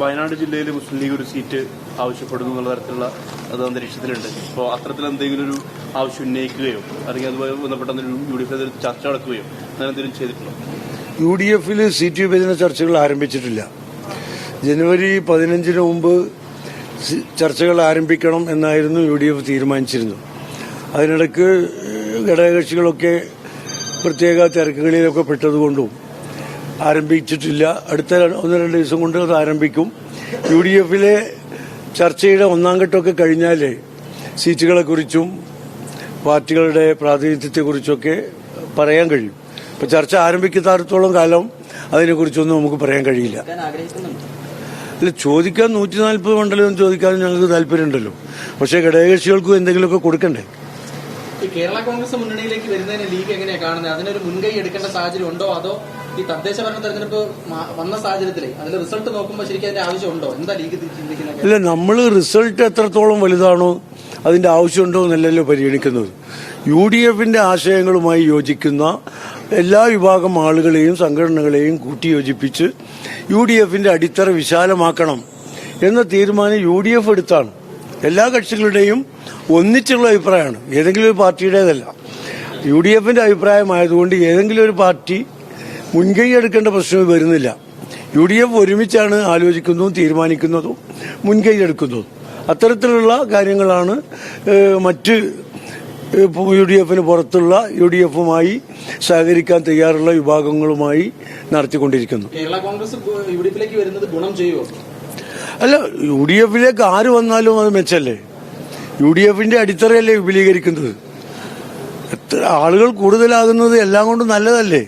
വയനാട് ജില്ലയിൽ മുസ്ലിം ലീഗ് ഒരു സീറ്റ് ആവശ്യപ്പെടുന്നു എന്നുള്ള തരത്തിലുള്ള അത് അന്തരീക്ഷത്തിലുണ്ട്. അപ്പോൾ അത്തരത്തിൽ എന്തെങ്കിലും ഒരു ആവശ്യം ഉന്നയിക്കുകയോ അല്ലെങ്കിൽ അതുമായി ബന്ധപ്പെട്ട യു ഡി എഫ് ചർച്ച നടക്കുകയോ അങ്ങനെ എന്തെങ്കിലും ചെയ്തിട്ടുണ്ടോ? യു ഡി എഫിൽ സീറ്റ് വിഭജന ചർച്ചകൾ ആരംഭിച്ചിട്ടില്ല. ജനുവരി പതിനഞ്ചിന് മുമ്പ് ചർച്ചകൾ ആരംഭിക്കണം എന്നായിരുന്നു യു ഡി എഫ് തീരുമാനിച്ചിരുന്നു അതിനിടയ്ക്ക് ഘടകകക്ഷികളൊക്കെ പ്രത്യേക തിരക്കുകളിലൊക്കെ പെട്ടതുകൊണ്ടും ആരംഭിച്ചിട്ടില്ല. അടുത്ത ഒന്ന് രണ്ട് ദിവസം കൊണ്ട് അത് ആരംഭിക്കും. യു ഡി എഫിലെ ചർച്ചയുടെ ഒന്നാം ഘട്ടമൊക്കെ കഴിഞ്ഞാലേ സീറ്റുകളെക്കുറിച്ചും പാർട്ടികളുടെ പ്രാതിനിധ്യത്തെക്കുറിച്ചൊക്കെ പറയാൻ കഴിയും. ഇപ്പൊ ചർച്ച ആരംഭിക്കാത്തടത്തോളം കാലം അതിനെക്കുറിച്ചൊന്നും നമുക്ക് പറയാൻ കഴിയില്ല. അല്ല ചോദിക്കാൻ നൂറ്റി നാൽപ്പത് മണ്ഡലം ചോദിക്കാനും ഞങ്ങൾക്ക് താല്പര്യമുണ്ടല്ലോ. പക്ഷേ ഘടകകക്ഷികൾക്കും എന്തെങ്കിലുമൊക്കെ കൊടുക്കണ്ടേ? കേരള കോൺഗ്രസ് മുന്നണിയിലേക്ക് വരുന്നതിന് ലീഗ് എങ്ങനെയാണ് കാണുന്നത്? അതിനൊരു മുൻകൈ എടുക്കേണ്ട സാഹചര്യം ഉണ്ടോ? അതോ ഈ തദ്ദേശ ഭരണ തെരഞ്ഞെടുപ്പ് വന്ന സാഹചര്യത്തിൽ അതിന്റെ റിസൾട്ട് നോക്കുമ്പോൾ ശരിക്കും അതിന്റെ ആവശ്യമുണ്ടോ? എന്താ ലീഗ് ചിന്തിക്കുന്നത്? ഇല്ല നമ്മൾ റിസൾട്ട് എത്രത്തോളം വലുതാണോ അതിന്റെ ആവശ്യമുണ്ടോ എന്നല്ലല്ലോ പരിഗണിക്കുന്നത്. യു ഡി എഫിന്റെ ആശയങ്ങളുമായി യോജിക്കുന്ന എല്ലാ വിഭാഗം ആളുകളെയും സംഘടനകളെയും കൂട്ടിയോജിപ്പിച്ച് യു ഡി എഫിന്റെ അടിത്തറ വിശാലമാക്കണം എന്ന തീരുമാനം യു ഡി എഫ് എടുത്താണ്. എല്ലാ കക്ഷികളുടെയും ഒന്നിച്ചുള്ള അഭിപ്രായമാണ്. ഏതെങ്കിലും ഒരു പാർട്ടിയുടേതല്ല. യു ഡി എഫിന്റെ അഭിപ്രായമായതുകൊണ്ട് ഏതെങ്കിലും ഒരു പാർട്ടി മുൻകൈ എടുക്കേണ്ട പ്രശ്നം വരുന്നില്ല. യു ഡി എഫ് ഒരുമിച്ചാണ് ആലോചിക്കുന്നതും തീരുമാനിക്കുന്നതും മുൻകൈ എടുക്കുന്നതും. അത്തരത്തിലുള്ള കാര്യങ്ങളാണ് മറ്റ് യു ഡി എഫിന് പുറത്തുള്ള യു ഡി എഫുമായി സഹകരിക്കാൻ തയ്യാറുള്ള വിഭാഗങ്ങളുമായി നടത്തിക്കൊണ്ടിരിക്കുന്നത് കേരള കോൺഗ്രസ് യു ഡി എഫിലേക്ക് വരുന്നത് ഗുണം ചെയ്യുമോ അല്ല യു ഡി എഫിലേക്ക് ആര് വന്നാലും അത് മെച്ചല്ലേ? യു ഡി എഫിന്റെ അടിത്തറയല്ലേ വിപുലീകരിക്കുന്നത്? എത്ര ആളുകൾ കൂടുതലാകുന്നത് എല്ലാം കൊണ്ടും നല്ലതല്ലേ?